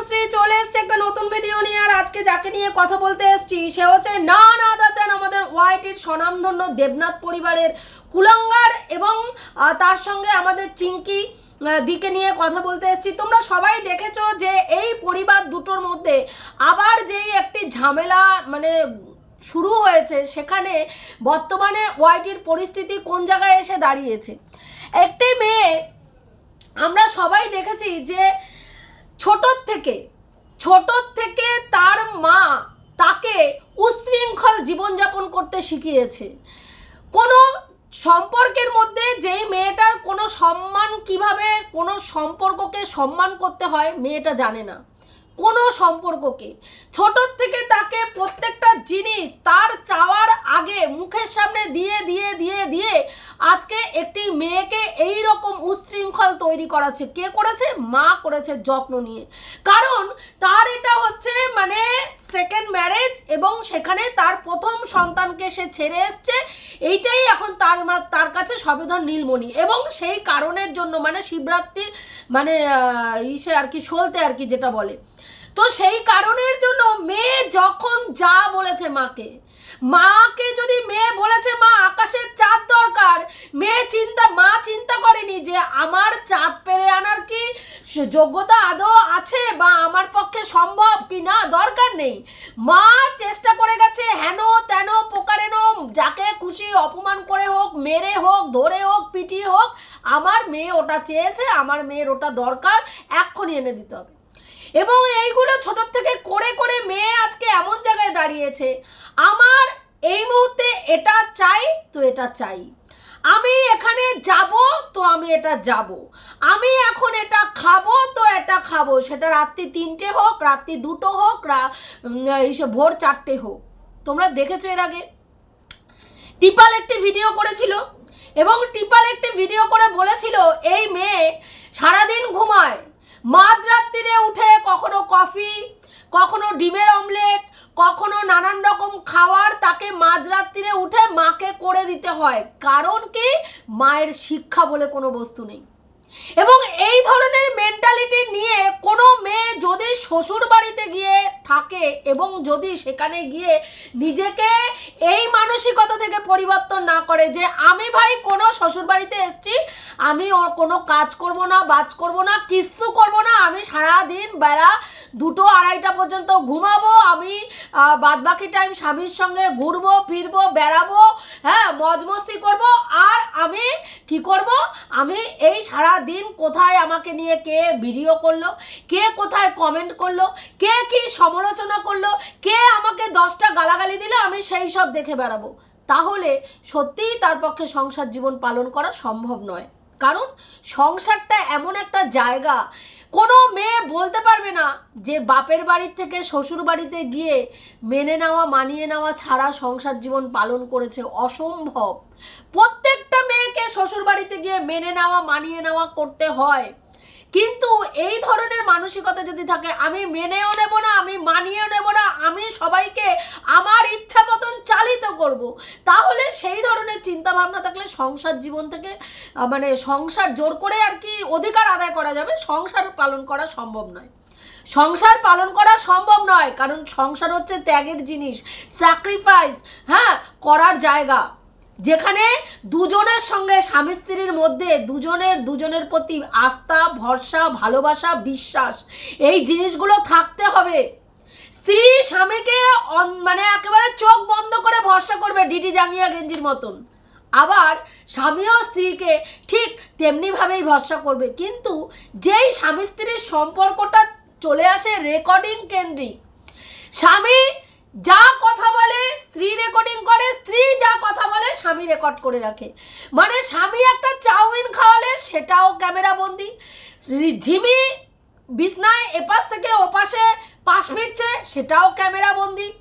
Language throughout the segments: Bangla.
তনুশ্রী চলে এসছে একটা নতুন ভিডিও নিয়ে, আর আজকে যাকে নিয়ে কথা বলতে এসছি, সে হচ্ছে না না দেন আমাদের ওয়াইটির স্বনামধন্য দেবনাথ পরিবারের কুলাঙ্গার এবং তার সঙ্গে আমাদের চিঙ্কি দিকে নিয়ে কথা বলতে এসছি। তোমরা সবাই দেখেছ যে এই পরিবার দুটোর মধ্যে আবার যেই একটি ঝামেলা মানে শুরু হয়েছে, সেখানে বর্তমানে ওয়াইটির পরিস্থিতি কোন জায়গায় এসে দাঁড়িয়েছে? একটি মেয়ে, আমরা সবাই দেখেছি যে ছোটোর থেকে ছোটোর থেকে তার মা তাকে উচ্ছৃঙ্খল জীবনযাপন করতে শিখিয়েছে। কোনো সম্পর্কের মধ্যে যেই মেয়েটার কোনো সম্মান কীভাবে, কোনো সম্পর্ককে সম্মান করতে হয়, মেয়েটা জানে না। কোনো সম্পর্ককে। ছোটোর থেকে তাকে প্রত্যেকটা জিনিস তার চাওয়ার আগে মুখের সামনে দিয়ে দিয়ে দিয়ে দিয়ে আজকে একটি মেয়েকে এই রকম উচ্ছৃঙ্খল তৈরি করাচ্ছে। কে করেছে? মা করেছে যত্ন নিয়ে। কারণ তার এটা হচ্ছে মানে সেকেন্ড ম্যারেজ এবং সেখানে তার প্রথম সন্তানকে সে ছেড়ে এসছে। এইটাই এখন তার মা- তার কাছে সবেধন নীলমণি। এবং সেই কারণের জন্য মানে শিবরাত্রির মানে ইসে আর কি সলতে আর কি যেটা বলে। তো সেই কারণের জন্য মেয়ে যখন যা বলেছে মাকে মাকে যদি মেয়ে বলেছে, মা, আকাশের চাঁদ দরকার। মেয়ে চিন্তা, মা চিন্তা করেনি যে আমার চাঁদ পেরে আনার কি যোগ্যতা আদৌ আছে বা আমার পক্ষে সম্ভব কি না দরকার নেই। মা চেষ্টা করে গেছে, হেন তেন পোকারেন যাকে খুশি অপমান করে হোক, মেরে হোক, ধরে হোক, পিটিয়ে হোক, আমার মেয়ে ওটা চেয়েছে, আমার মেয়ের ওটা দরকার, এক্ষুনি এনে দিতে হবে। এবং এইগুলো ছোটোর থেকে করে করে মেয়ে আজকে এমন জায়গায় দাঁড়িয়েছে, আমার এই মুহূর্তে এটা চাই তো এটা চাই। আমি এখানে যাব তো আমি এটা যাব। আমি এখন এটা খাব তো এটা খাব। সেটা রাত্রি তিনটে হোক, রাত্রি দুটো হোক এইসব ভোর চারটে হোক। তোমরা দেখেছ এর আগে। টিপাল একটি ভিডিও করেছিল এবং টিপাল একটি ভিডিও করে বলেছিল, এই মেয়ে সারাদিন ঘুমায় মাঝরাত্রিরে উঠে কখনো কফি, কখনো ডিমের অমলেট, কখনো নানান রকম খাওয়ার তাকে মাঝরাত্রিরে উঠে মাকে করে দিতে হয়। কারণ কি? মায়ের শিক্ষা বলে কোনো বস্তু নেই। এবং এই ধরনের মেন্টালিটি নিয়ে কোনো মেয়ে যদি শ্বশুর বাড়িতে গিয়ে থাকে এবং যদি সেখানে গিয়ে নিজেকে এই মানসিকতা থেকে পরিবর্তন না করে যে আমি ভাই কোনো শ্বশুর বাড়িতে এসছি, আমি কোনো কাজ করব না, বাজ করব না, কিচ্ছু করব না, আমি সারা দিন বেলা দুটো আড়াইটা পর্যন্ত ঘুমাবো, আমি বাদবাকি টাইম স্বামীর সঙ্গে ঘুরবো, ফিরবো, বেড়াবো হ্যাঁ মজমস্তি করব, আর আমি কি করব? আমি এই সারা দিন কোথায় আমাকে নিয়ে কে ভিডিও করল, কে কোথায় কমেন্ট করল, কে কি সমালোচনা করল, কে আমাকে দশটা গালাগালি দিলে, আমি সেই সব দেখে বেড়াবো। তাহলে সত্যিই তার পক্ষে সংসার জীবন পালন করা সম্ভব নয়। কারণ সংসারটা এমন একটা জায়গা কোনো মেয়ে বলতে পারবে না যে বাপের বাড়ির থেকে শ্বশুর বাড়িতে গিয়ে মেনে নেওয়া, মানিয়ে নেওয়া ছাড়া সংসার জীবন পালন করেছে অসম্ভব। প্রত্যেকটা মেয়েকে শ্বশুর বাড়িতে গিয়ে মেনে নেওয়া, মানিয়ে নেওয়া করতে হয়। কিন্তু এই ধরনের মানসিকতা যদি থাকে, আমি মেনেও নেব না, আমি মানিয়েও নেব না, আমি সবাইকে আমার ইচ্ছা মতন চালিত করব। তাহলে সেই ধরনের চিন্তা ভাবনা থাকলে সংসার জীবন থেকে মানে সংসার জোর করে আর কি অধিকার আদায় করা যাবে, সংসার পালন করা সম্ভব নয়। সংসার পালন করা সম্ভব নয়, কারণ সংসার হচ্ছে ত্যাগের জিনিস স্যাক্রিফাইস হ্যাঁ করার জায়গা। যেখানে দুজনের সঙ্গে স্বামী স্ত্রীর মধ্যে দুজনের দুজনের প্রতি আস্থা, ভরসা, ভালোবাসা, বিশ্বাস, এই জিনিসগুলো থাকতে হবে। স্ত্রী স্বামীকে মানে একেবারে চোখ বন্ধ করে ভরসা করবে ডিডি জাঙ্গিয়া গেঞ্জির মতন। আবার স্বামীও স্ত্রীকে ঠিক তেমনিভাবেই ভরসা করবে। কিন্তু যেই স্বামী স্ত্রীর সম্পর্কটা চলে আসে রেকর্ডিং কেন্দ্রিক, স্বামী যা কথা বলে, স্ত্রী রেকর্ডিং করে, স্ত্রী যা কথা বলে, স্বামী রেকর্ড করে রাখে। মানে স্বামী একটা চাউমিন খাওয়ালে, সেটাও ক্যামেরা বন্দি। ঝিমি বিছনায় এপাশ থেকে ওপাশে পাশ ফিরছে, সেটাও ক্যামেরা বন্দি।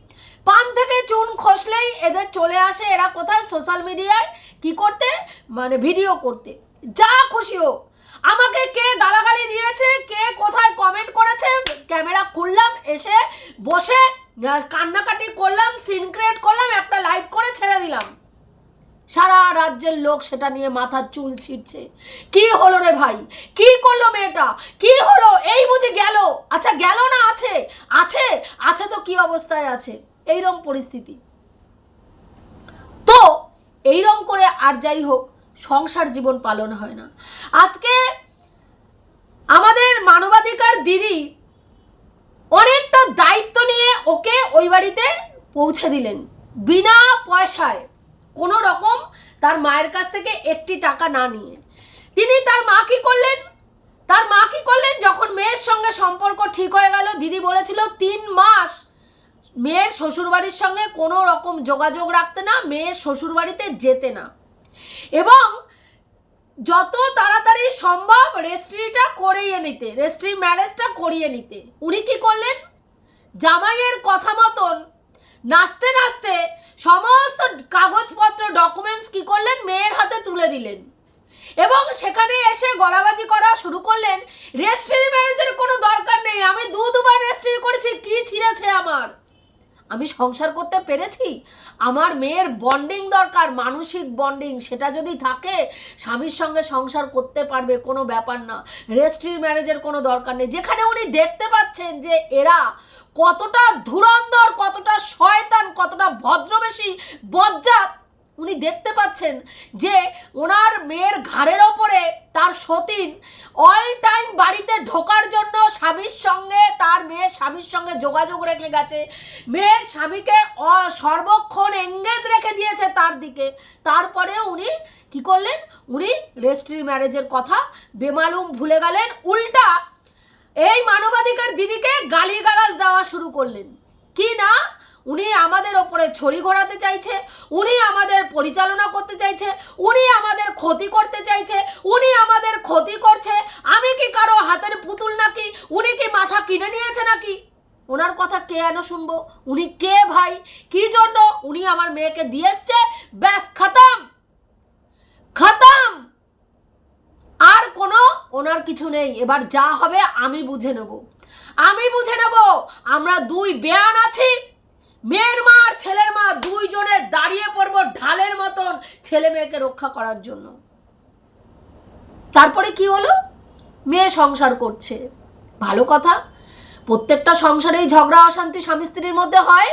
পান থেকে চুন খসলেই এদের চলে আসে, এরা কোথায় সোশ্যাল মিডিয়ায় কি করতে? মানে ভিডিও করতে। যা খুশি হোক। আমাকে কে গালাগালি দিয়েছে? কে কোথায় কমেন্ট করেছে? ক্যামেরা খুললাম, এসে বসে কান্নাকাটি করলাম সিন ক্রিয়েট করলাম, একটা লাইভ করে ছেড়ে দিলাম। সারা রাজ্যের লোক সেটা নিয়ে মাথার চুল ছিটছে কি হলো রে ভাই? কি করল মেয়েটা? কি হলো? এই বুঝে গেল? আচ্ছা গেল না আছে? আছে? আছে তো কি অবস্থায় আছে? এইরকম পরিস্থিতি। তো এইরকম করে আর যাই হোক সংসার জীবন পালন হয় না। আজকে আমাদের মানবাধিকার দিদি অনেকটা দায়িত্ব নিয়ে ওকে ওই বাড়িতে পৌঁছে দিলেন, বিনা পয়সায়। কোনো রকম তার মায়ের কাছ থেকে একটি টাকা না নিয়ে। তিনি তার মা কি করলেন? তার মা কি করলেন? যখন মেয়ের সঙ্গে সম্পর্ক ঠিক হয়ে গেল, দিদি বলেছিল, তিন মাস মেয়ের শ্বশুরবাড়ির সঙ্গে কোনো রকম যোগাযোগ রাখতে না, মেয়ের শ্বশুরবাড়িতে যেতে না। এবং যত তাড়াতাড়ি সম্ভব রেজিস্ট্রিটা করিয়ে নিতে, রেস্ট্রি ম্যারেজটা করিয়ে নিতে। উনি কি করলেন? জামাইয়ের কথা মতন নাচতে নাচতে সমস্ত কাগজপত্র ডকুমেন্টস কি করলেন? মেয়ের হাতে তুলে দিলেন। এবং সেখানে এসে গলাবাজি করা শুরু করলেন। রেজিস্ট্রি ম্যারেজের কোনো দরকার নেই। আমি দু দুবার রেস্ট্রি করেছি, কি ছিঁড়েছে আমার? আমি সংসার করতে পেরেছি? আমার মেয়ের বন্ডিং দরকার, মানসিক বন্ডিং সেটা যদি থাকে, স্বামীর সঙ্গে সংসার করতে পারবে, কোনো ব্যাপার না। রেজিস্ট্রি ম্যারেজের কোনো দরকার নেই। যেখানে উনি দেখতে পাচ্ছেন যে এরা কতটা ধুরন্ধর, কতটা শয়তান, কতটা ভদ্রবেশী, বজ্জাত উনি দেখতে পাচ্ছেন যে ওনার মেয়ের ঘাড়ের ওপরে তার সতীন অল টাইম বাড়িতে ঢোকার জন্য স্বামীর সঙ্গে, তার মেয়ের স্বামীর সঙ্গে যোগাযোগ রেখে গেছে। মেয়ের স্বামীকে সর্বক্ষণ এঙ্গেজ রেখে দিয়েছে তার দিকে। তারপরে উনি কি করলেন? উনি রেজিস্ট্রি ম্যারেজের কথা বেমালুম ভুলে গেলেন। উল্টা এই মানবাধিকার দিদিকে গালিগালাজ দেওয়া শুরু করলেন। কি না? উনি আমাদের ওপরে ছড়ি ঘোরাতে চাইছে, উনি আমাদের পরিচালনা করতে চাইছে, উনি আমাদের ক্ষতি করতে চাইছে, উনি আমাদের ক্ষতি করছে। আমি কি কারও হাতের পুতুল নাকি? উনি কি মাথা কিনে নিয়েছে নাকি? ওনার কথা কে এন শুনব? উনি কে ভাই? কি জন্য উনি আমার মেয়েকে দিয়ে এসছে? ব্যাস, খতম! খতম! আর কোনো ওনার কিছু নেই। এবার যা হবে আমি বুঝে নেব। আমি বুঝে নেব। আমরা দুই বেয়ান আছি। মেয়ের মা আর ছেলের মা দুইজনে দাঁড়িয়ে পড়ব ঢালের মতন ছেলে মেয়েকে রক্ষা করার জন্য। তারপরে কি হলো? মেয়ে সংসার করছে। ভালো কথা। প্রত্যেকটা সংসারেই ঝগড়া, অশান্তি স্বামী স্ত্রীর মধ্যে হয়।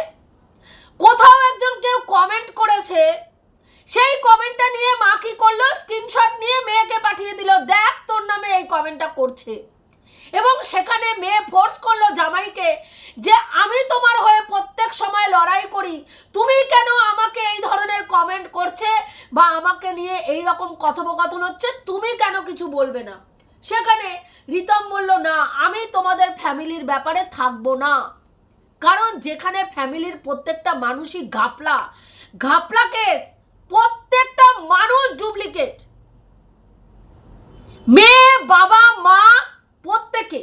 কোথাও একজন কেউ কমেন্ট করেছে। সেই কমেন্টটা নিয়ে মা কি করল? স্ক্রিনশট নিয়ে মেয়েকে পাঠিয়ে দিল। দেখ তোর নামে এই কমেন্টটা করছে। এবং সেখানে মেয়ে ফোর্স করল জামাইকে যে আমি তোমার হয়ে প্রত্যেক সময় লড়াই করি। তুমি কেন আমাকে এই ধরনের কমেন্ট করছে বা আমাকে নিয়ে এই রকম কথোপকথন হচ্ছে? তুমি কেন কিছু বলবে না? সেখানে রিতম বলল, না, আমি তোমাদের ফ্যামিলির ব্যাপারে থাকব না। কারণ যেখানে ফ্যামিলির প্রত্যেকটা মানুষই ঘাপলা। ঘাপলা কেস! প্রত্যেকটা মানুষ ডুপ্লিকেট মেয়ে, বাবা, মা প্রত্যেকে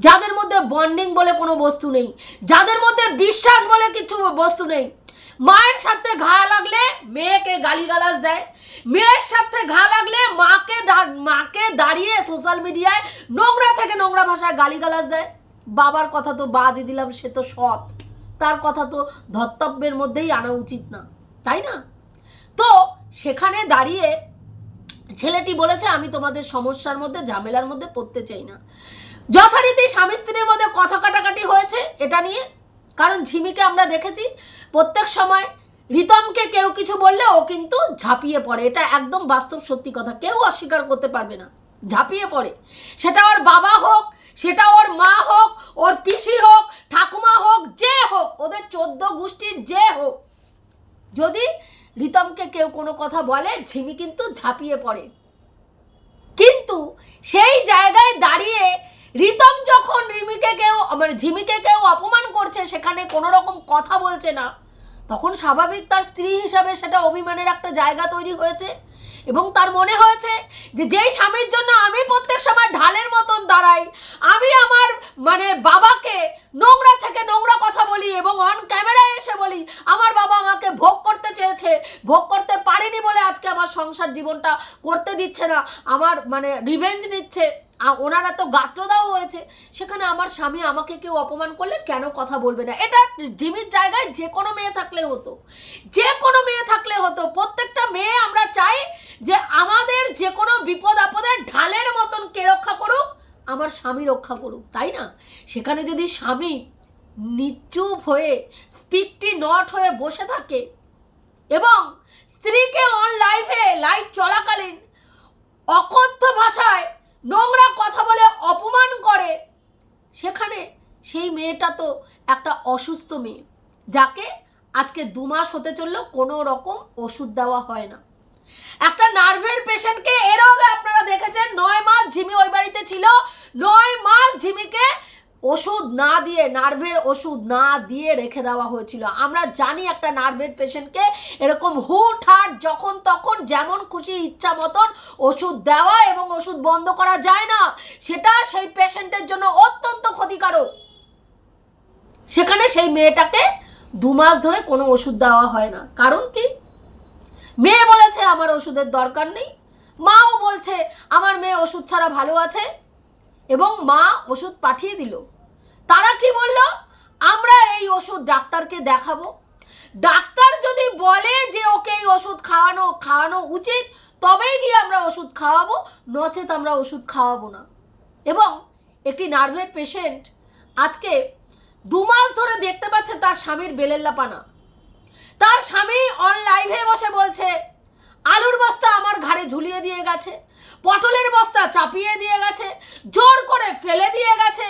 যাদের মধ্যে বন্ডিং বলে কোনো বস্তু নেই, যাদের মধ্যে বিশ্বাস বলে কিছু বস্তু নেই, মায়ের সাথে ঘা লাগলে মেয়েকে গালিগালাজ দেয়, মেয়ের সাথে ঘা লাগলে মাকে মাকে দাঁড়িয়ে সোশ্যাল মিডিয়ায় নোংরা থেকে নোংরা ভাষায় গালিগালাজ দেয়। বাবার কথা তো বাদই দিলাম, সে তো সৎ। তার কথা তো ধর্তব্যের মধ্যেই আনা উচিত না, তাই না? তো সেখানে দাঁড়িয়ে ছেলেটি বলেছে, আমি তোমাদের সমস্যার মধ্যে, ঝামেলার মধ্যে পড়তে চাই না। যথারীতি স্বামী স্ত্রীর মধ্যে কথা কাটাকাটি হয়েছে এটা নিয়ে। কারণ ঝিমিকে আমরা দেখেছি, প্রত্যেক সময় রিতমকে কেউ কিছু বললে ও কিন্তু ঝাঁপিয়ে পড়ে। এটা একদম বাস্তব সত্যি কথা। কেউ অস্বীকার করতে পারবে না। ঝাঁপিয়ে পড়ে। সেটা ওর বাবা হোক, সেটা ওর মা হোক, ওর পিসি হোক, ঠাকুমা হোক, যে হোক, ওদের চোদ্দ গোষ্ঠীর যে হোক। যদি রিতমকে কেউ কোনো কথা বলে, ঝিমি কিন্তু ঝাঁপিয়ে পড়ে। কিন্তু সেই জায়গায় দাঁড়িয়ে রিতম যখন রিমিকে কেউ মানে ঝিমিকে কেউ অপমান করছে, সেখানে কোনো রকম কথা বলছে না, তখন স্বাভাবিক তার স্ত্রী হিসাবে সেটা অভিমানের একটা জায়গা তৈরি হয়েছে। এবং তার মনে হয়েছে যে যেই স্বামীর জন্য আমি প্রত্যেক সময় ঢালের মতন দাঁড়াই, আমি আমার মানে বাবাকে নোংরা থেকে নোংরা কথা বলি এবং অন ক্যামেরায় এসে বলি, আমার বাবা আমাকে ভোগ করতে চেয়েছে, ভোগ করতে পারেনি বলে আজকে আমার সংসার জীবনটা করতে দিচ্ছে না, আমার মানে রিভেঞ্জ নিচ্ছে। ওনার এত গাত্রদাও হয়েছে, সেখানে আমার স্বামী আমাকে কেউ অপমান করলে কেন কথা বলবে না? এটা জিমির জায়গায় যে কোনো মেয়ে থাকলে হতো। যে কোনো মেয়ে থাকলে হতো। প্রত্যেকটা মেয়ে আমরা চাই যে আমাদের যে কোনো বিপদ আপদে ঢালের মতন কে রক্ষা করুক, আমার স্বামী রক্ষা করুক, তাই না? সেখানে যদি স্বামী নিচুপ হয়ে, স্পিকটি নট হয়ে বসে থাকে এবং স্ত্রীকে অন লাইফে লাইভ চলাকালীন অকথ্য ভাষায় নোংরা কথা বলে অপমান করে, সেখানে সেই মেয়েটা তো একটা অসুস্থ মেয়ে, যাকে আজকে দু মাস হতে চলল, কোনো রকম ওষুধ দেওয়া হয় না। একটা নার্ভের পেশেন্টকে এর আগে আপনারা দেখেছেন, নয় মাস ঝিমি ওই বাড়িতে ছিল, নয় মাস ঝিমিকে ওষুধ না দিয়ে, নার্ভের ওষুধ না দিয়ে রেখে দেওয়া হয়েছিল। আমরা জানি একটা নার্ভের পেশেন্টকে এরকম হুট হাট যখন তখন যেমন খুশি ইচ্ছা মতন ওষুধ দেওয়া এবং ওষুধ বন্ধ করা যায় না, সেটা সেই পেশেন্টের জন্য অত্যন্ত ক্ষতিকারক। সেখানে সেই মেয়েটাকে দু মাস ধরে কোনো ওষুধ দেওয়া হয় না। কারণ কি? মেয়ে বলেছে, আমার ওষুধের দরকার নেই। মাও বলছে, আমার মেয়ে ওষুধ ছাড়া ভালো আছে। এবং মা ওষুধ পাঠিয়ে দিল। তারা কি বলল? আমরা এই ওষুধ ডাক্তারকে দেখাবো। ডাক্তার যদি বলে যে ওকে এই ওষুধ খাওয়ানো খাওয়ানো উচিত, তবেই গিয়ে আমরা ওষুধ খাওয়াবো, নচেত আমরা ওষুধ খাওয়াবো না। এবং একটি নার্ভের পেশেন্ট আজকে দু মাস ধরে দেখতে পাচ্ছে তার স্বামীর বেলেল্লা পানা তার স্বামী অন লাইভে বসে বলছে, আলুর বস্তা আমার ঘাড়ে ঝুলিয়ে দিয়ে গেছে। পটলের বস্তা চাপিয়ে দিয়ে গেছে, জোর করে ফেলে দিয়ে গেছে,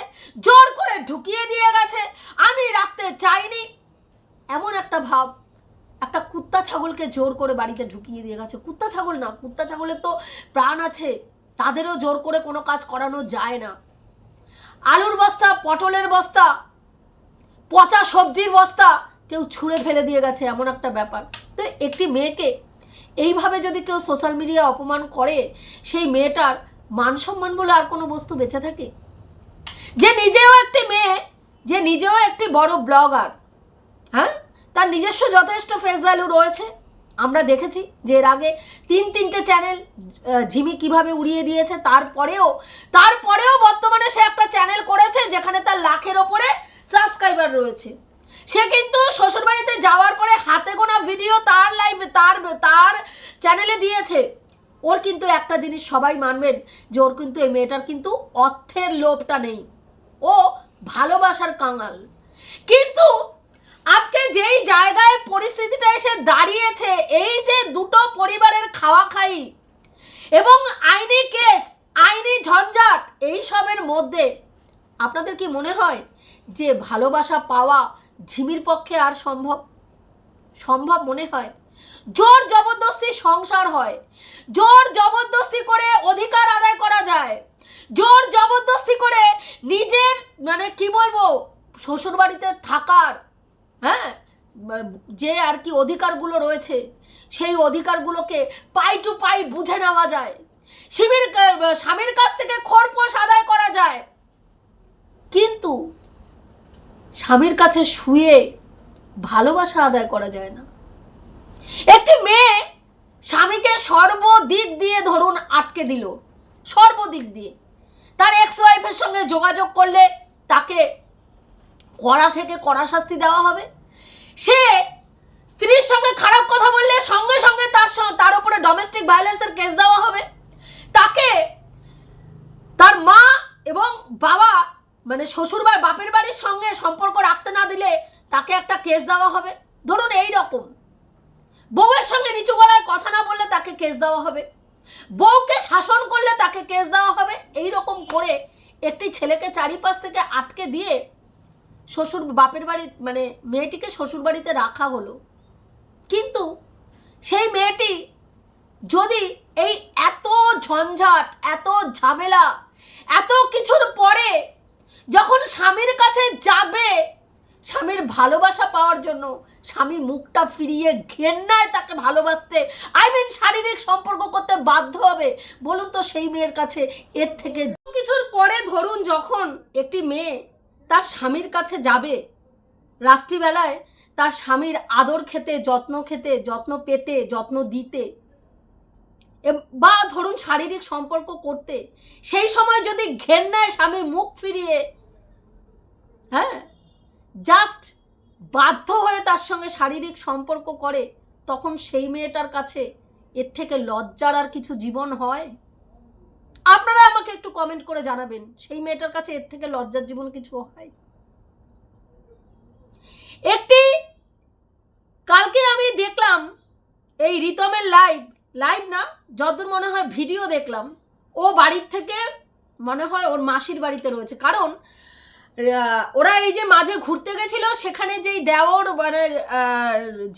জোর করে ঢুকিয়ে দিয়ে গেছে। আমি রাখতে চাইনি। এমন একটা ভাব, একটা কুত্তা ছাগলকে জোর করে বাড়িতে ঢুকিয়ে দিয়ে গেছে। কুত্তা ছাগল না, কুত্তা ছাগলের তো প্রাণ আছে, তাদেরও জোর করে কোনো কাজ করানো যায় না। আলুর বস্তা, পটলের বস্তা, পচা সবজির বস্তা কেউ ছুঁড়ে ফেলে দিয়ে গেছে, এমন একটা ব্যাপার। তো একটি মেয়েকে এইভাবে যদি কেউ সোশ্যাল মিডিয়া অপমান করে, সেই মেয়েটার মান সম্মান বলে আর কোনো বস্তু বেঁচে থাকে? যে নিজেও একটি মেয়ে, যে নিজেও একটি বড় ব্লগার হ্যাঁ? তার নিজস্ব যথেষ্ট ফেস ভ্যালু রয়েছে। আমরা দেখেছি যে এর আগে তিন তিনটে চ্যানেল ঝিমি কীভাবে উড়িয়ে দিয়েছে, তারপরেও তারপরেও বর্তমানে সে একটা চ্যানেল করেছে যেখানে তার লাখের ওপরে সাবস্ক্রাইবার রয়েছে। সে কিন্তু শ্বশুরবাড়িতে যাওয়ার পরে হাতে গোনা ভিডিও তার লাইভ তার তার চ্যানেলে দিয়েছে। ওর কিন্তু একটা জিনিস সবাই মানবেন, যে ওর কিন্তু এই মেয়েটার কিন্তু অর্থের লোভটা নেই। ও ভালোবাসার কাঙাল। কিন্তু আজকে যেই জায়গায় পরিস্থিতিটা এসে দাঁড়িয়েছে, এই যে দুটো পরিবারের খাওয়া খাই এবং আইনি কেস, আইনি ঝঞ্ঝাট, এই সবের মধ্যে আপনাদের কি মনে হয় যে ভালোবাসা পাওয়া ঝিমির পক্ষে আর সম্ভব সম্ভব মনে হয়? জোর জবরদস্তি সংসার হয়। জোর জবরদস্তি করে অধিকার আদায় করা যায়। জোর জবরদস্তি করে নিজের মানে কি বলব, শ্বশুরবাড়িতে থাকার হ্যাঁ? যে আর কি অধিকারগুলো রয়েছে, সেই অধিকারগুলোকে পাই টু পাই বুঝে নেওয়া যায়। শিবির, স্বামীর কাছ থেকে খরপোশ আদায় করা যায়। কিন্তু স্বামীর কাছে শুয়ে ভালোবাসা আদায় করা যায় না। একটি মেয়ে স্বামীকে সর্বদিক দিয়ে ধরুন আটকে দিল, সর্বদিক দিয়ে। তার এক্স ওয়াইফের সঙ্গে যোগাযোগ করলে তাকে কড়া থেকে কড়া শাস্তি দেওয়া হবে। সে স্ত্রীর সঙ্গে খারাপ কথা বললে সঙ্গে সঙ্গে তার তার উপরে ডোমেস্টিক ভায়োলেন্সের কেস দেওয়া হবে। তাকে তার মা এবং বাবা মানে শ্বশুর বা বাপের বাড়ির সঙ্গে সম্পর্ক রাখতে না দিলে তাকে একটা কেস দেওয়া হবে। ধরুন এই রকম। বউয়ের সঙ্গে নিচু গলায় কথা না বললে তাকে কেস দেওয়া হবে। বউকে শাসন করলে তাকে কেস দেওয়া হবে। এই রকম করে একটি ছেলেকে চারিপাশ থেকে আটকে দিয়ে শ্বশুর বাপের বাড়ি মানে মেয়েটিকে শ্বশুর বাড়িতে রাখা হলো। কিন্তু সেই মেয়েটি যদি এই এত ঝঞ্ঝাট, এত ঝামেলা, এত কিছুর পরে যখন স্বামীর কাছে যাবে, স্বামীর ভালোবাসা পাওয়ার জন্য স্বামী মুখটা ফিরিয়ে ঘেন্নায় তাকে ভালোবাসতে আই মিন শারীরিক সম্পর্ক করতে বাধ্য হবে। বলুন তো সেই মেয়ের কাছে এর থেকে কিছুর পরে ধরুন যখন একটি মেয়ে তার স্বামীর কাছে যাবে, রাত্রিবেলায় তার স্বামীর আদর খেতে, যত্ন খেতে, যত্ন পেতে, যত্ন দিতে বা ধরুন শারীরিক সম্পর্ক করতে, সেই সময় যদি ঘেন্নায় স্বামী মুখ ফিরিয়ে হ্যাঁ জাস্ট বাধ্য হয়ে তার সঙ্গে শারীরিক সম্পর্ক করে, তখন সেই মেয়েটার কাছে এর থেকে লজ্জার আর কিছু জীবন হয়? আপনারা আমাকে একটু কমেন্ট করে জানাবেন, সেই মেয়েটার কাছে এর থেকে লজ্জার জীবন কিছু হয়? একটি, কালকে আমি দেখলাম, এই রিতমের লাইভ লাইভ না, যতদূর মনে হয় ভিডিও দেখলাম। ও বাড়ির থেকে মনে হয় ওর মাসির বাড়িতে রয়েছে। কারণ ওরা এই যে মাঝে ঘুরতে গেছিল, সেখানে যেই দেওর মানে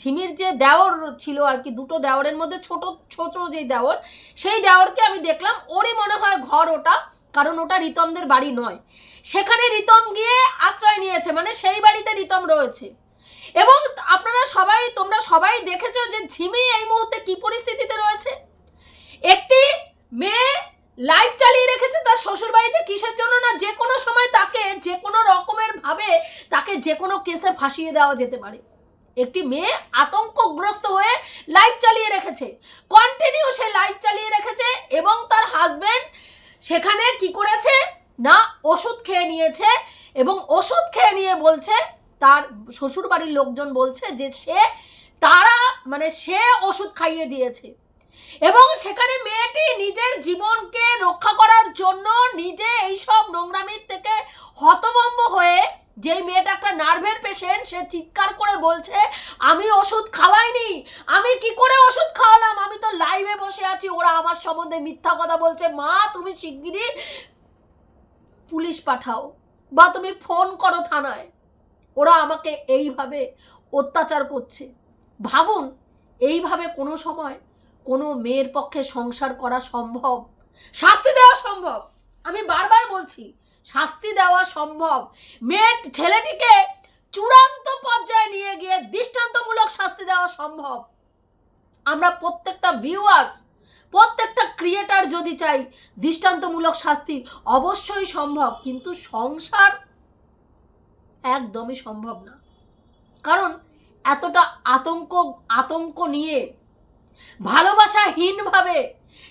ঝিমির যে দেওর ছিল আর কি, দুটো দেওরের মধ্যে ছোট ছোট যেই দেওর, সেই দেওরকে আমি দেখলাম। ওরই মনে হয় ঘর ওটা, কারণ ওটা রিতমদের বাড়ি নয়। সেখানে রিতম গিয়ে আশ্রয় নিয়েছে মানে সেই বাড়িতে রিতম রয়েছে। এবং আপনারা সবাই, তোমরা সবাই দেখেছ যে ঝিমি এই মুহূর্তে কি পরিস্থিতিতে রয়েছে? একটি মেয়ে লাইভ চালিয়ে রেখেছে তার শ্বশুর বাড়িতে কিসের জন্য না যে কোনো সময় তাকে যে কোনো রকমের ভাবে তাকে যে কোনো কেসে ফাঁসিয়ে দেওয়া যেতে পারে। একটি মেয়ে আতঙ্কগ্রস্ত হয়ে লাইভ চালিয়ে রেখেছে। কন্টিনিউ সে লাইভ চালিয়ে রেখেছে এবং তার হাজব্যান্ড সেখানে কি করেছে? না, ওষুধ খেয়ে নিয়েছে এবং ওষুধ খেয়ে নিয়ে বলছে তার শ্বশুর বাড়ির লোকজন বলছে যে সে, তারা মানে সে ওষুধ খাইয়ে দিয়েছে। এবং সেখানে মেয়েটি নিজের জীবনকে রক্ষা করার জন্য নিজে এইসব নোংরামির থেকে হতভম্ব হয়ে যেই মেয়েটা একটা নার্ভের পেশেন্ট সে চিৎকার করে বলছে, আমি ওষুধ খাওয়াইনি, আমি কি করে ওষুধ খাওয়ালাম? আমি তো লাইভে বসে আছি, ওরা আমার সম্বন্ধে মিথ্যা কথা বলছে। মা, তুমি শিগগিরই পুলিশ পাঠাও বা তুমি ফোন করো থানায়। ওরা আমাকে এইভাবে অত্যাচার করছে। ভাবুন, এইভাবে কোনো সময় কোনো মেয়ের পক্ষে সংসার করা সম্ভব? শাস্তি দেওয়া সম্ভব? আমি বারবার বলছি, শাস্তি দেওয়া সম্ভব। মেয়ের ছেলেটিকে চূড়ান্ত পর্যায়ে নিয়ে গিয়ে দৃষ্টান্তমূলক শাস্তি দেওয়া সম্ভব। আমরা প্রত্যেকটা ভিউয়ার্স প্রত্যেকটা ক্রিয়েটার যদি চাই, দৃষ্টান্তমূলক শাস্তি অবশ্যই সম্ভব। কিন্তু সংসার একদমই সম্ভব না। কারণ এতটা আতঙ্ক আতঙ্ক নিয়ে, ভালোবাসাহীনভাবে,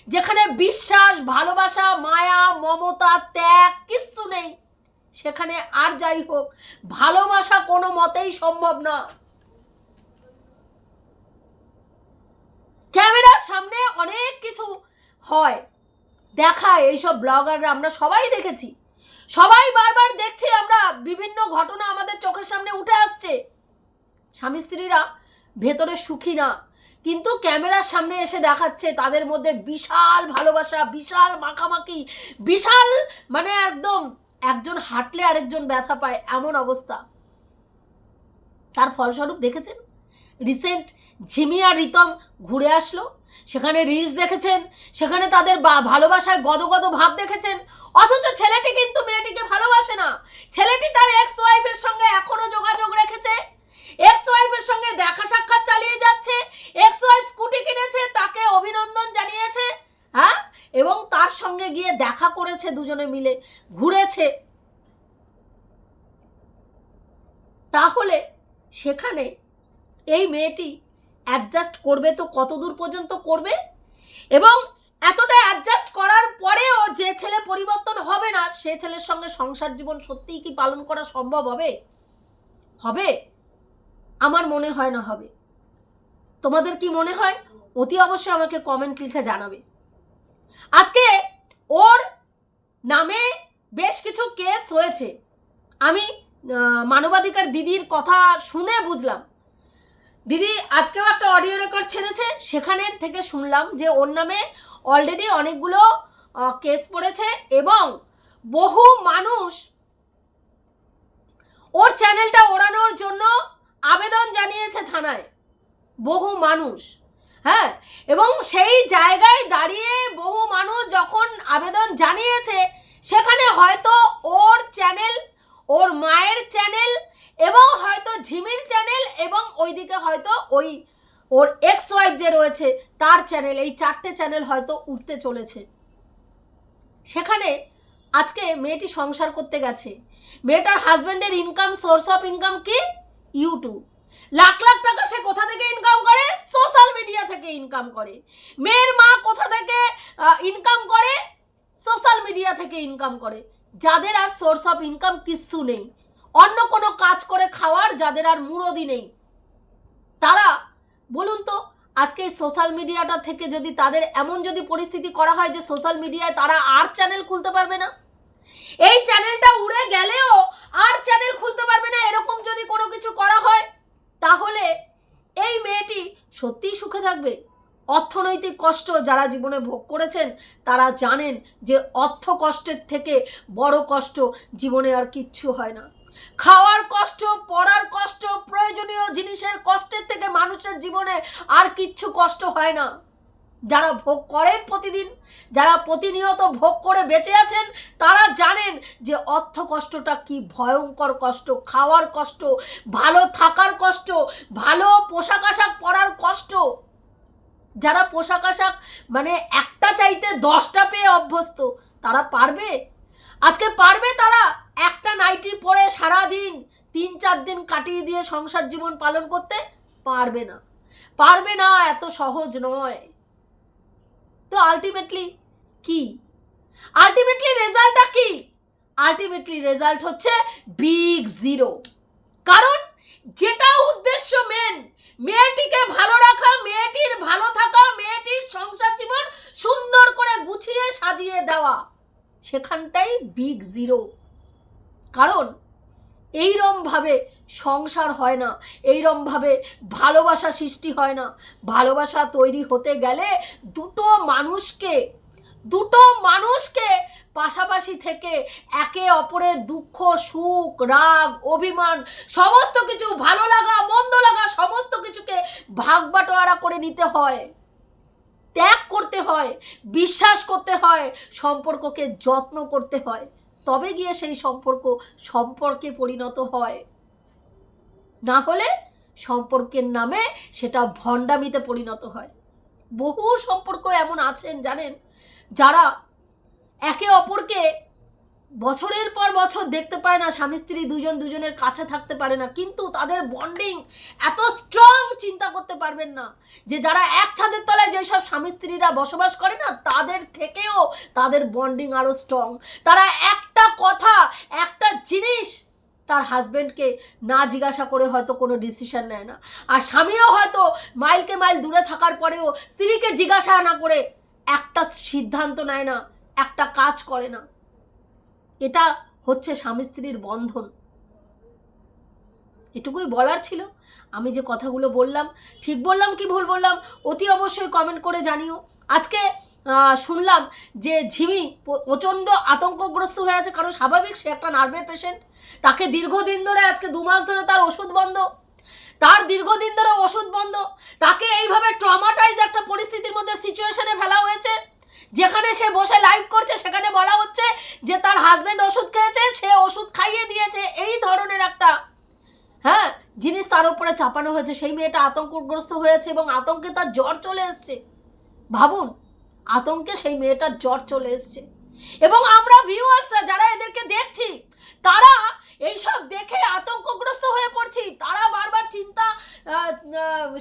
যেখানে বিশ্বাস, ভালোবাসা, মায়া, মমতা, ত্যাগ কিচ্ছু নেই, সেখানে আর যাই হোক, ভালোবাসা কোনো মতেই সম্ভব না। ক্যামেরার সামনে অনেক কিছু হয়, দেখায়, এইসব ব্লগাররা, আমরা সবাই দেখেছি। সবাই বারবার দেখছি আমরা বিভিন্ন ঘটনা আমাদের চোখের সামনে উঠে আসছে। স্বামী স্ত্রীরা ভেতরে সুখী না, কিন্তু ক্যামেরার সামনে এসে দেখাচ্ছে তাদের মধ্যে বিশাল ভালোবাসা, বিশাল মাখামাখি, বিশাল মানে একদম একজন হাঁটলে আরেকজন ব্যথা পায় এমন অবস্থা। তার ফলস্বরূপ দেখেছেন? রিসেন্ট ঝিমি আর রিতম ঘুরে আসলো। সেখানে রিলস দেখেছেন, সেখানে তাদের ভালোবাসায় গদগদ ভাব দেখেছেন। অথচ ছেলেটি কিন্তু মেয়েটিকে ভালোবাসে না। ছেলেটি তার এক্স ওয়াইফের সঙ্গে এখনও যোগাযোগ রেখেছে। এক্স ওয়াইফের সঙ্গে দেখা সাক্ষাৎ চালিয়ে যাচ্ছে। এক্স ওয়াইফ স্কুটি কিনেছে, তাকে অভিনন্দন জানিয়েছে হ্যাঁ? এবং তার সঙ্গে গিয়ে দেখা করেছে দুজনে মিলে, ঘুরেছে। তাহলে সেখানে এই মেয়েটি অ্যাডজাস্ট করবে তো কত দূর পর্যন্ত করবে? এবং এতটা অ্যাডজাস্ট করার পরেও যে ছেলে পরিবর্তন হবে না, সে ছেলের সঙ্গে সংসার জীবন সত্যিই কি পালন করা সম্ভব হবে? হবে। আমার মনে হয় না হবে। তোমাদের কি মনে হয়? অতি অবশ্যই আমাকে কমেন্ট লিখে জানাবে। আজকে ওর নামে বেশ কিছু কেস হয়েছে। আমি মানবাধিকার দিদির কথা শুনে বুঝলাম। দিদি, আজকেও একটা অডিও রেকর্ড ছেড়েছে, সেখানে থেকে শুনলাম যে ওর নামে অলরেডি অনেকগুলো কেস পড়েছে এবং বহু মানুষ ওর চ্যানেলটা ওড়ানোর জন্য আবেদন জানিয়েছে থানায়। বহু মানুষ হ্যাঁ? এবং সেই জায়গায় দাঁড়িয়ে বহু মানুষ যখন আবেদন জানিয়েছে, সেখানে হয়তো ওর চ্যানেল ওর মায়ের চ্যানেল এবং হয়তো ঝিমির চ্যানেল এবং ওইদিকে হয়তো ওই ওর এক্স ওয়াইফ যে রয়েছে, তার চ্যানেল, এই চারটে চ্যানেল হয়তো উঠতে চলেছে। সেখানে আজকে মেয়েটি সংসার করতে গেছে। মেয়েটার হাজব্যান্ডের ইনকাম সোর্স অফ ইনকাম কি? ইউটিউব লাখ লাখ টাকা সে কোথা থেকে ইনকাম করে? সোশ্যাল মিডিয়া থেকে ইনকাম করে। মেয়ের মা কোথা থেকে ইনকাম করে? সোশ্যাল মিডিয়া থেকে ইনকাম করে। যাদের আর সোর্স অফ ইনকাম কিচ্ছু নেই। অন্য কোনো কাজ করে খাওয়ার যাদের আর মুরদি নেই। তারা, বলুন তো, আজকে সোশ্যাল মিডিয়াটা থেকে যদি তাদের এমন যদি পরিস্থিতি করা হয় যে সোশ্যাল মিডিয়ায় তারা আর চ্যানেল খুলতে পারবে না। এই চ্যানেলটা উড়ে গেলেও আর চ্যানেল খুলতে পারবে না, এরকম যদি কোনো কিছু করা হয়, তাহলে এই মেয়েটি সত্যিই সুখে থাকবে। অর্থনৈতিক কষ্ট যারা জীবনে ভোগ করেছেন, তারা জানেন যে অর্থ কষ্টের থেকে বড় কষ্ট জীবনে আর কিচ্ছু হয় না। খাওয়ার কষ্ট, পড়ার কষ্ট, প্রয়োজনীয় জিনিসের কষ্টের থেকে মানুষের জীবনে আর কিচ্ছু কষ্ট হয় না। যারা ভোগ করেন প্রতিদিন, যারা প্রতিনিয়ত ভোগ করে বেঁচে আছেন, তারা জানেন যে অর্থ কষ্টটা কি ভয়ঙ্কর কষ্ট, খাওয়ার কষ্ট, ভালো থাকার কষ্ট, ভালো পোশাক আশাক পরার কষ্ট। যারা পোশাক আশাক মানে একটা চাইতে দশটা পেয়ে অভ্যস্ত, তারা পারবে? আজকে পারবে তারা? একটা নাইটি পরে সারাদিন, তিন চার দিন কাটিয়ে দিয়ে সংসার জীবন পালন করতে পারবে না। পারবে না, এত সহজ নয়। তো আলটিমেটলি কি? আলটিমেটলি রেজাল্টটা কি? আলটিমেটলি রেজাল্ট হচ্ছে বিগ জিরো কারণ যেটা উদ্দেশ্য মেন মেয়েটিকে ভালো রাখা, মেয়েটির ভালো থাকা, মেয়েটির সংসার জীবন সুন্দর করে গুছিয়ে সাজিয়ে দেওয়া। সেখানটাই বিগ জিরো কারণ এইরমভাবে সংসার হয় না, এইরমভাবে ভালোবাসা সৃষ্টি হয় না। ভালোবাসা তৈরি হতে গেলে দুটো মানুষকে দুটো মানুষকে পাশাপাশি থেকে একে অপরের দুঃখ, সুখ, রাগ, অভিমান, সমস্ত কিছু, ভালো লাগা, মন্দ লাগা, সমস্ত কিছুকে ভাগ বাটোয়ারা করে নিতে হয়। ত্যাগ করতে হয়, বিশ্বাস করতে হয়, সম্পর্ককে যত্ন করতে হয়। তবে গিয়ে সেই সম্পর্ক সম্পর্কে পরিণত হয়। না হলে সম্পর্কের নামে সেটা ভণ্ডামিতে পরিণত হয়। বহু সম্পর্ক এমন আছেন, জানেন? যারা একে অপরকে বছরের পর বছর দেখতে পায় না, স্বামী, স্ত্রী দুজন দুজনের কাছে থাকতে পারে না। কিন্তু তাদের বন্ডিং এত স্ট্রং চিন্তা করতে পারবেন না যে যারা এক ছাদের তলায় যেসব স্বামী, স্ত্রীরা বসবাস করে না, তাদের থেকেও তাদের বন্ডিং আরও স্ট্রং তারা একটা কথা, একটা জিনিস তার হাজব্যান্ডকে না জিজ্ঞাসা করে হয়তো কোনো ডিসিশন নেয় না। আর স্বামীও হয়তো মাইলকে মাইল দূরে থাকার পরেও স্ত্রীকে জিজ্ঞাসা না করে একটা সিদ্ধান্ত নেয় না, একটা কাজ করে না। এটা হচ্ছে স্বামী স্ত্রীর বন্ধন। এটুকুই বলার ছিল। আমি যে কথাগুলো বললাম, ঠিক বললাম কি ভুল বললাম, অতি অবশ্যই কমেন্ট করে জানিও। আজকে শুনলাম যে ঝিমি প্রচণ্ড আতঙ্কগ্রস্ত হয়ে আছে। কারণ স্বাভাবিক সে একটা নার্ভের পেশেন্ট তাকে দীর্ঘদিন ধরে আজকে দু মাস ধরে তার ওষুধ বন্ধ। তার দীর্ঘদিন ধরে ওষুধ বন্ধ। তাকে এইভাবে ট্রমাটাইজ একটা পরিস্থিতির মধ্যে সিচুয়েশনে ফেলা হয়েছে। যেখানে সে বসে লাইভ করছে, সেখানে বলা হচ্ছে যে তার হাজবেন্ড ওষুধ খেয়েছে, সে ওষুধ খাইয়ে দিয়েছে। এই ধরনের একটা হ্যাঁ জিনিস তার উপরে চাপানো হয়েছে। সেই মেয়েটা আতঙ্কগ্রস্ত হয়েছে এবং আতঙ্কে তার জ্বর চলে এসছে। ভাবুন, আতঙ্কে সেই মেয়েটার জ্বর চলে এসছে। এবং আমরা ভিউয়ার্সরা যারা এদেরকে দেখছি, তারা এইসব দেখে আতঙ্কগ্রস্ত হয়ে পড়ছি। তারা বারবার চিন্তা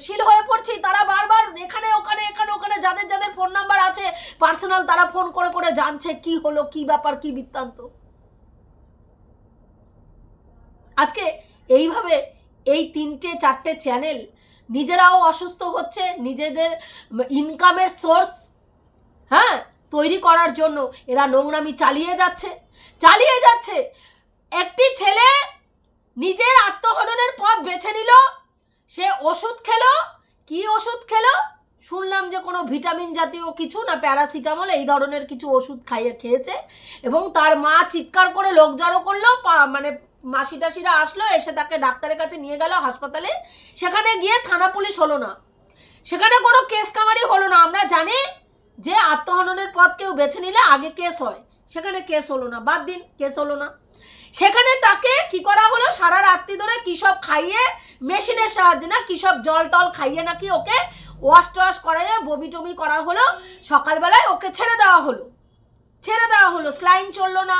শীল হয়ে পড়ছি। তারা বারবার এখানে, ওখানে এখানে, ওখানে যাদের যাদের ফোন নাম্বার আছে পার্সোনাল তারা ফোন করে করে জানছে কি হলো, কি ব্যাপার, কি বৃত্তান্ত। আজকে এইভাবে এই তিনটে, চারটে চ্যানেল নিজেরাও অসুস্থ হচ্ছে, নিজেদের ইনকামের সোর্স হ্যাঁ তৈরি করার জন্য এরা নোংরামি চালিয়ে যাচ্ছে চালিয়ে যাচ্ছে। একটি ছেলে নিজের আত্মহননের পথ বেছে নিল, সে ওষুধ খেলো। কি ওষুধ খেলো? শুনলাম যে কোনো ভিটামিন জাতীয় কিছু না প্যারাসিটামল, এই ধরনের কিছু ওষুধ খাইয়ে খেয়েছে এবং তার মা চিৎকার করে লোক জড়ো করল মানে মাসি টাসিরা আসলো, এসে তাকে ডাক্তারের কাছে নিয়ে গেল হাসপাতালে। সেখানে গিয়ে থানা পুলিশ হলো না। সেখানে কোনো কেস কামারি হলো না। আমরা জানি যে আত্মহননের পথ কেউ বেছে নিলে আগে কেস হয়। সেখানে কেস হলো না। বাদ দিন, কেস হলো না। সেখানে তাকে কি করা হলো? সারা রাত্রি ধরে কী সব খাইয়ে মেশিনের সাহায্যে না কী সব জল টল খাইয়ে নাকি ওকে ওয়াশ টোয়াশ করাইয়ে বমি টমি করা হলো। সকালবেলায় ওকে ছেড়ে দেওয়া হলো। ছেড়ে দেওয়া হলো স্লাইন চলল না।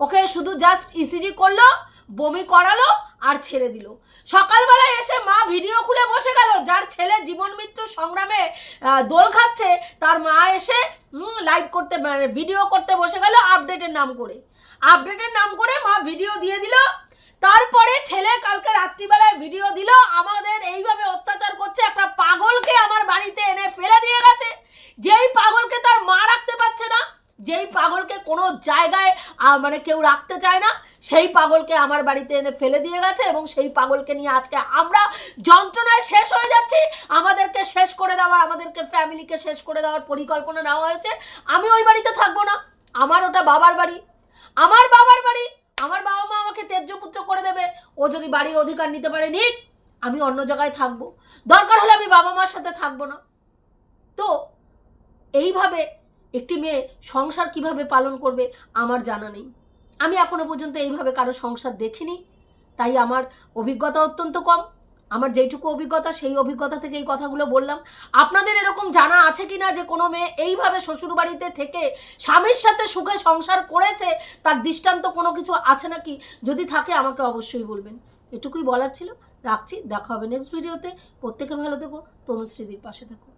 ওকে শুধু জাস্ট ইসিজি করল, বমি করালো আর ছেড়ে দিল। সকালবেলায় এসে মা ভিডিও খুলে বসে গেল, যার ছেলে জীবন মৃত্যু সংগ্রামে দোল খাচ্ছে, তার মা এসে লাইভ করতে মানে ভিডিও করতে বসে গেল আপডেটের নাম করে। আপডেটের নাম করে মা ভিডিও দিয়ে দিল। তারপরে ছেলে কালকে রাত্রিবেলায় ভিডিও দিল, আমাদের এইভাবে অত্যাচার করছে, একটা পাগলকে আমার বাড়িতে এনে ফেলে দিয়ে গেছে। যেই পাগলকে তার মা রাখতে পারছে না, যেই পাগলকে কোনো জায়গায় মানে কেউ রাখতে চায় না, সেই পাগলকে আমার বাড়িতে এনে ফেলে দিয়ে গেছে এবং সেই পাগলকে নিয়ে আজকে আমরা যন্ত্রণায় শেষ হয়ে যাচ্ছি। আমাদেরকে শেষ করে দেওয়ার, আমাদেরকে ফ্যামিলিকে শেষ করে দেওয়ার পরিকল্পনা নেওয়া হয়েছে। আমি ওই বাড়িতে থাকব না। আমার ওটা বাবার বাড়ি। আমার বাবার বাড়ি, আমার বাবা মা আমাকে তেজ্য পুত্র করে দেবে। ও যদি বাড়ির অধিকার নিতে পারে, নিক, আমি অন্য জায়গায় থাকব। দরকার হলে আমি বাবা মার সাথে থাকব না। তো এইভাবে একটি মেয়ে সংসার কীভাবে পালন করবে, আমার জানা নেই। আমি এখনও পর্যন্ত এইভাবে কারও সংসার দেখিনি, তাই আমার অভিজ্ঞতা অত্যন্ত কম। আমার যেইটুকু অভিজ্ঞতা, সেই অভিজ্ঞতা থেকে এই কথাগুলো বললাম। আপনাদের এরকম জানা আছে কি না যে কোনো মেয়ে এইভাবে শ্বশুরবাড়িতে থেকে স্বামীর সাথে সুখে সংসার করেছে, তার দৃষ্টান্ত কোনো কিছু আছে নাকি? যদি থাকে আমাকে অবশ্যই বলবেন। এটুকুই বলার ছিল। রাখছি। দেখা হবে নেক্সট ভিডিওতে প্রত্যেকে ভালো থেকো। তনুশ্রীদির পাশে থেকো।